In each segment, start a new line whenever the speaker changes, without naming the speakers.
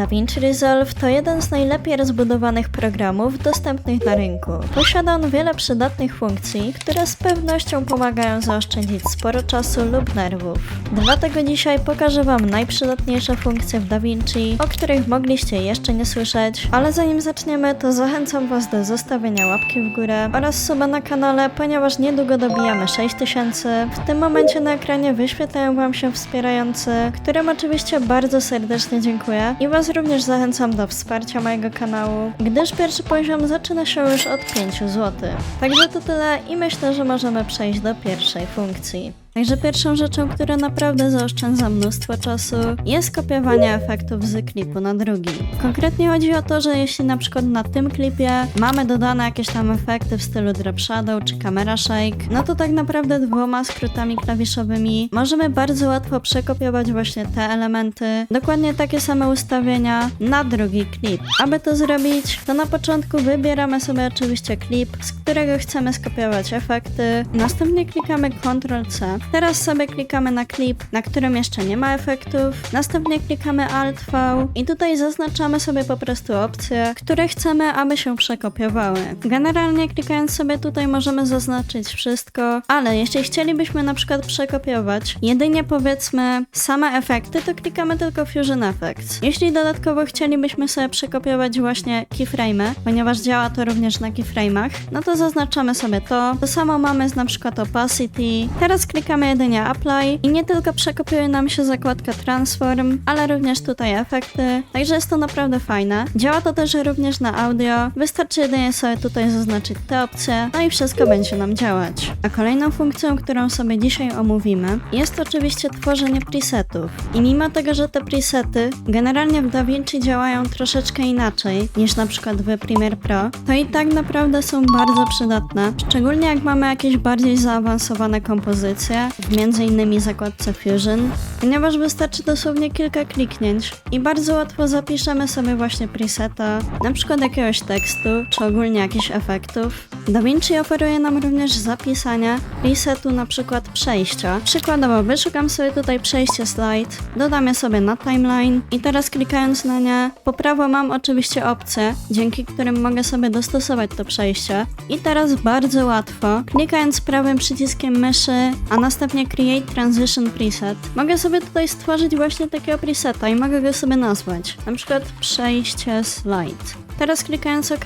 DaVinci Resolve to jeden z najlepiej rozbudowanych programów dostępnych na rynku. Posiada on wiele przydatnych funkcji, które z pewnością pomagają zaoszczędzić sporo czasu lub nerwów. Dlatego dzisiaj pokażę Wam najprzydatniejsze funkcje w DaVinci, o których mogliście jeszcze nie słyszeć, ale zanim zaczniemy, to zachęcam Was do zostawienia łapki w górę oraz suba na kanale, ponieważ niedługo dobijamy 6000. W tym momencie na ekranie wyświetlają Wam się wspierający, którym oczywiście bardzo serdecznie dziękuję i Was również zachęcam do wsparcia mojego kanału, gdyż pierwszy poziom zaczyna się już od 5 zł. Także to tyle i myślę, że możemy przejść do pierwszej funkcji. Także pierwszą rzeczą, która naprawdę zaoszczędza mnóstwo czasu, jest kopiowanie efektów z klipu na drugi. Konkretnie chodzi o to, że jeśli na przykład na tym klipie mamy dodane jakieś tam efekty w stylu drop shadow czy camera shake, no to tak naprawdę dwoma skrótami klawiszowymi możemy bardzo łatwo przekopiować właśnie te elementy, dokładnie takie same ustawienia na drugi klip. Aby to zrobić, to na początku wybieramy sobie oczywiście klip, z którego chcemy skopiować efekty, następnie klikamy Ctrl C, Teraz sobie klikamy na klip, na którym jeszcze nie ma efektów. Następnie klikamy Alt V i tutaj zaznaczamy sobie po prostu opcje, które chcemy, aby się przekopiowały. Generalnie klikając sobie tutaj możemy zaznaczyć wszystko, ale jeśli chcielibyśmy na przykład przekopiować jedynie powiedzmy same efekty, to klikamy tylko Fusion Effects. Jeśli dodatkowo chcielibyśmy sobie przekopiować właśnie keyframe, ponieważ działa to również na keyframe'ach, no to zaznaczamy sobie to. To samo mamy z na przykład opacity. Teraz klikamy klikamy jedynie Apply i nie tylko przekopiuje nam się zakładka Transform, ale również tutaj efekty, także jest to naprawdę fajne. Działa to też również na audio, wystarczy jedynie sobie tutaj zaznaczyć te opcje, no i wszystko będzie nam działać. A kolejną funkcją, którą sobie dzisiaj omówimy, jest oczywiście tworzenie presetów. I mimo tego, że te presety generalnie w DaVinci działają troszeczkę inaczej niż na przykład w Premiere Pro, to i tak naprawdę są bardzo przydatne, szczególnie jak mamy jakieś bardziej zaawansowane kompozycje, w m.in. zakładce Fusion, ponieważ wystarczy dosłownie kilka kliknięć i bardzo łatwo zapiszemy sobie właśnie preseta, na przykład jakiegoś tekstu, czy ogólnie jakichś efektów. DaVinci oferuje nam również zapisania presetu na przykład przejścia. Przykładowo wyszukam sobie tutaj przejście slide, dodam je sobie na timeline i teraz klikając na nie, po prawo mam oczywiście opcje, dzięki którym mogę sobie dostosować to przejście. I teraz bardzo łatwo, klikając prawym przyciskiem myszy, a następnie Create Transition Preset, mogę sobie tutaj stworzyć właśnie takiego preseta i mogę go sobie nazwać. Na przykład przejście slide. Teraz klikając OK,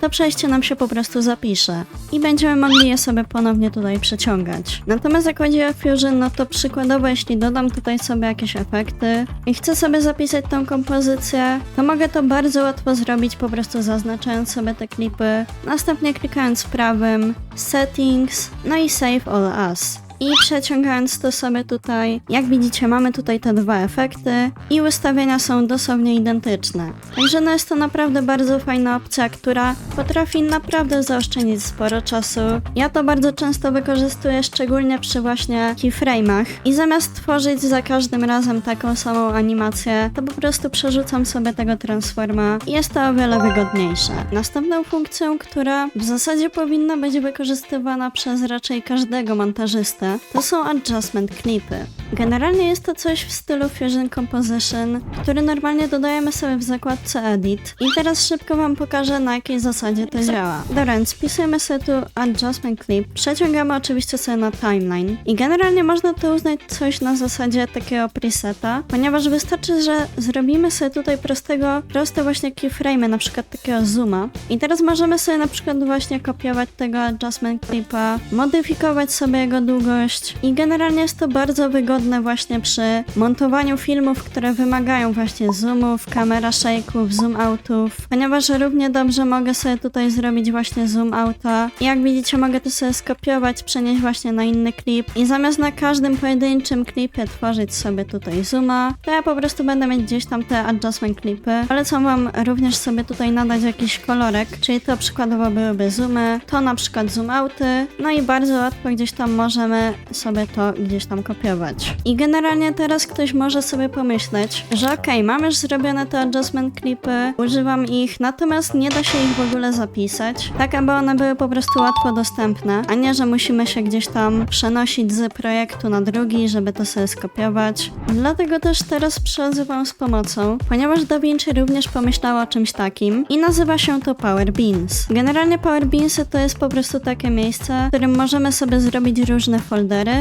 to przejście nam się po prostu zapisze i będziemy mogli je sobie ponownie tutaj przeciągać. Natomiast jak chodzi o Fusion, no to przykładowo jeśli dodam tutaj sobie jakieś efekty i chcę sobie zapisać tą kompozycję, to mogę to bardzo łatwo zrobić po prostu zaznaczając sobie te klipy, następnie klikając prawym Settings, no i Save All As. I przeciągając to sobie tutaj, jak widzicie, mamy tutaj te dwa efekty i ustawienia są dosłownie identyczne. Także no jest to naprawdę bardzo fajna opcja, która potrafi naprawdę zaoszczędzić sporo czasu. Ja to bardzo często wykorzystuję, szczególnie przy właśnie keyframe'ach i zamiast tworzyć za każdym razem taką samą animację, to po prostu przerzucam sobie tego transforma i jest to o wiele wygodniejsze. Następną funkcją, która w zasadzie powinna być wykorzystywana przez raczej każdego montażystę, to są adjustment clipy. Generalnie jest to coś w stylu Fusion Composition, który normalnie dodajemy sobie w zakładce Edit. I teraz szybko Wam pokażę na jakiej zasadzie to działa. Dobra, więc wpisujemy sobie tu adjustment clip, przeciągamy oczywiście sobie na timeline i generalnie można to uznać coś na zasadzie takiego preseta, ponieważ wystarczy, że zrobimy sobie tutaj prostego, proste właśnie keyframe, na przykład takiego zooma i teraz możemy sobie na przykład właśnie kopiować tego adjustment clipa, modyfikować sobie jego długość i generalnie jest to bardzo wygodne właśnie przy montowaniu filmów, które wymagają właśnie zoomów, kamera shake'ów, zoom outów, ponieważ równie dobrze mogę sobie tutaj zrobić właśnie zoom outa. I jak widzicie mogę to sobie skopiować, przenieść właśnie na inny klip. I zamiast na każdym pojedynczym klipie tworzyć sobie tutaj zooma, to ja po prostu będę mieć gdzieś tam te adjustment klipy. Polecam wam również sobie tutaj nadać jakiś kolorek, czyli to przykładowo byłyby zoomy, to na przykład zoom outy, no i bardzo łatwo gdzieś tam możemy możemy sobie to gdzieś tam kopiować. I generalnie teraz ktoś może sobie pomyśleć, że okej, mam już zrobione te adjustment klipy, używam ich, natomiast nie da się ich w ogóle zapisać, tak aby one były po prostu łatwo dostępne, a nie, że musimy się gdzieś tam przenosić z projektu na drugi, żeby to sobie skopiować. Dlatego też teraz przychodzę wam z pomocą, ponieważ DaVinci również pomyślała o czymś takim i nazywa się to Power Beans. Generalnie Power Beansy to jest po prostu takie miejsce, w którym możemy sobie zrobić różne foldery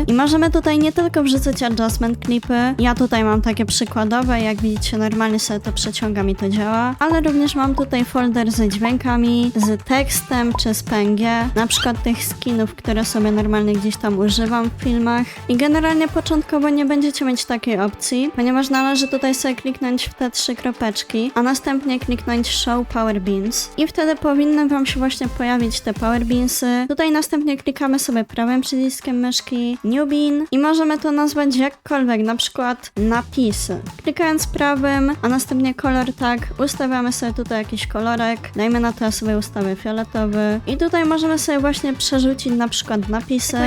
i możemy tutaj nie tylko wrzucać adjustment klipy, ja tutaj mam takie przykładowe, jak widzicie normalnie sobie to przeciągam i to działa, ale również mam tutaj folder ze dźwiękami, z tekstem czy z PNG, na przykład tych skinów, które sobie normalnie gdzieś tam używam w filmach. I generalnie początkowo nie będziecie mieć takiej opcji, ponieważ należy tutaj sobie kliknąć w te trzy kropeczki, a następnie kliknąć Show Power Beans. I wtedy powinny wam się właśnie pojawić te Power Beansy. Tutaj następnie klikamy sobie prawym przyciskiem myszki New Bean i możemy to nazwać jakkolwiek, na przykład napisy. Klikając prawym, a następnie kolor tag, ustawiamy sobie tutaj jakiś kolorek, dajmy na to ja sobie ustawię fioletowy i tutaj możemy sobie właśnie przerzucić na przykład napisy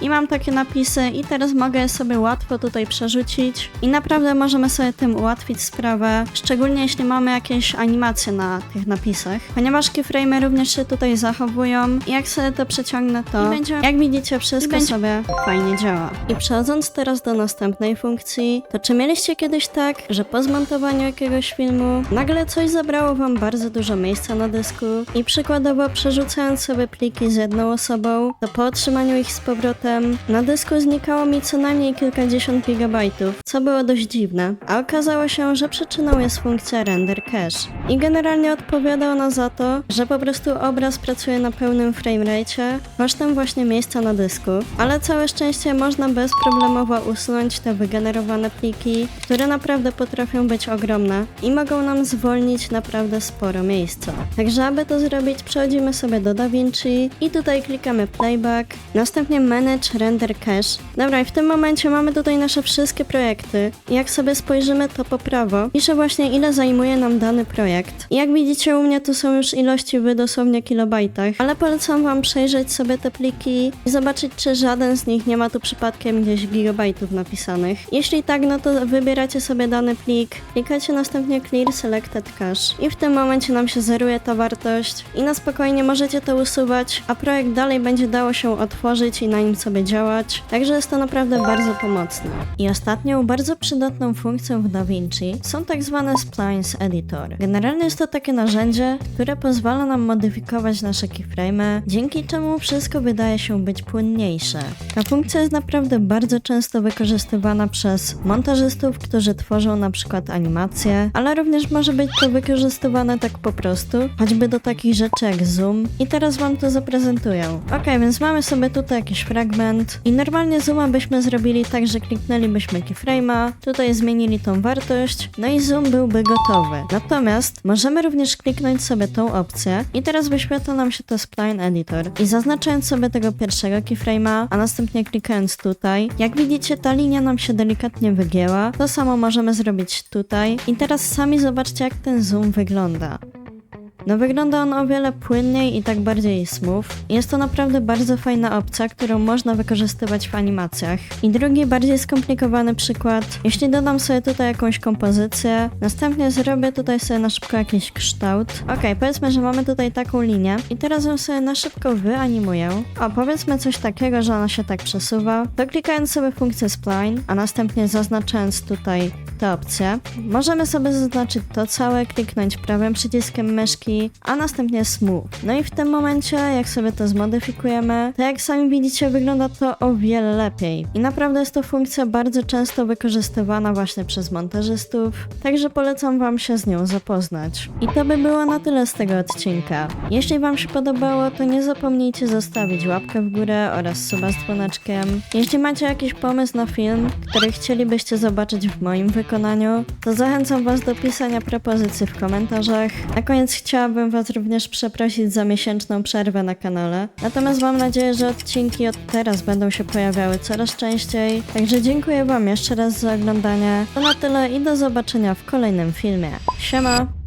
i mam takie napisy i teraz mogę je sobie łatwo tutaj przerzucić i naprawdę możemy sobie tym ułatwić sprawę, szczególnie jeśli mamy jakieś animacje na tych napisach, ponieważ keyframe'y również się tutaj zachowują i jak sobie to przeciągnę to, jak widzicie wszystko sobie fajnie działa. I przechodząc teraz do następnej funkcji, to czy mieliście kiedyś tak, że po zmontowaniu jakiegoś filmu nagle coś zabrało wam bardzo dużo miejsca na dysku i przykładowo przerzucając sobie pliki z jedną osobą, to po otrzymaniu ich z powrotem na dysku znikało mi co najmniej kilkadziesiąt gigabajtów, co było dość dziwne, a okazało się, że przyczyną jest funkcja render cache. I generalnie odpowiada ona za to, że po prostu obraz pracuje na pełnym framerate kosztem właśnie miejsca na dysku, ale całe szczęście można bezproblemowo usunąć te wygenerowane pliki, które naprawdę potrafią być ogromne i mogą nam zwolnić naprawdę sporo miejsca. Także aby to zrobić, przechodzimy sobie do DaVinci i tutaj klikamy playback, następnie manage render cache. Dobra, i w tym momencie mamy tutaj nasze wszystkie projekty. Jak sobie spojrzymy to po prawo, pisze właśnie ile zajmuje nam dany projekt. I jak widzicie u mnie tu są już ilości w dosłownie kilobajtach, ale polecam wam przejrzeć sobie te pliki i zobaczyć czy żaden z nich nie ma tu przypadkiem gdzieś gigabajtów napisanych. Jeśli tak, no to wybieracie sobie dany plik, klikacie następnie clear selected cache i w tym momencie nam się zeruje ta wartość i na spokojnie możecie to usuwać, a projekt dalej będzie dało się otworzyć i na nim sobie działać, także jest to naprawdę bardzo pomocne. I ostatnią bardzo przydatną funkcją w DaVinci są tak zwane splines editor. Generalnie jest to takie narzędzie, które pozwala nam modyfikować nasze keyframe'y, dzięki czemu wszystko wydaje się być płynniejsze. Ta funkcja jest naprawdę bardzo często wykorzystywana przez montażystów, którzy tworzą na przykład animacje, ale również może być to wykorzystywane tak po prostu, choćby do takich rzeczy jak zoom. I teraz wam to zaprezentuję. Ok, więc mamy sobie tutaj jakiś fragment i normalnie zooma byśmy zrobili tak, że kliknęlibyśmy keyframe'a, tutaj zmienili tą wartość, no i zoom byłby gotowy. Natomiast możemy również kliknąć sobie tą opcję i teraz wyświetla nam się to spline editor. I zaznaczając sobie tego pierwszego keyframe'a, a następnie klikając tutaj, jak widzicie ta linia nam się delikatnie wygięła. To samo możemy zrobić tutaj. I teraz sami zobaczcie jak ten zoom wygląda. No wygląda on o wiele płynniej i tak bardziej smooth. Jest to naprawdę bardzo fajna opcja, którą można wykorzystywać w animacjach. I drugi, bardziej skomplikowany przykład. Jeśli dodam sobie tutaj jakąś kompozycję, następnie zrobię tutaj sobie na szybko jakiś kształt. Ok, powiedzmy, że mamy tutaj taką linię i teraz ją sobie na szybko wyanimuję. O, powiedzmy coś takiego, że ona się tak przesuwa. To klikając sobie funkcję spline, a następnie zaznaczając tutaj tę opcję, możemy sobie zaznaczyć to całe, kliknąć prawym przyciskiem myszki, a następnie smooth. No i w tym momencie, jak sobie to zmodyfikujemy, to jak sami widzicie, wygląda to o wiele lepiej. I naprawdę jest to funkcja bardzo często wykorzystywana właśnie przez montażystów, także polecam wam się z nią zapoznać. I to by było na tyle z tego odcinka. Jeśli wam się podobało, to nie zapomnijcie zostawić łapkę w górę oraz suba z dzwoneczkiem. Jeśli macie jakiś pomysł na film, który chcielibyście zobaczyć w moim wykonaniu, to zachęcam was do pisania propozycji w komentarzach. Na koniec chciałabym was również przeprosić za miesięczną przerwę na kanale. Natomiast mam nadzieję, że odcinki od teraz będą się pojawiały coraz częściej. Także dziękuję wam jeszcze raz za oglądanie. To na tyle i do zobaczenia w kolejnym filmie. Siema!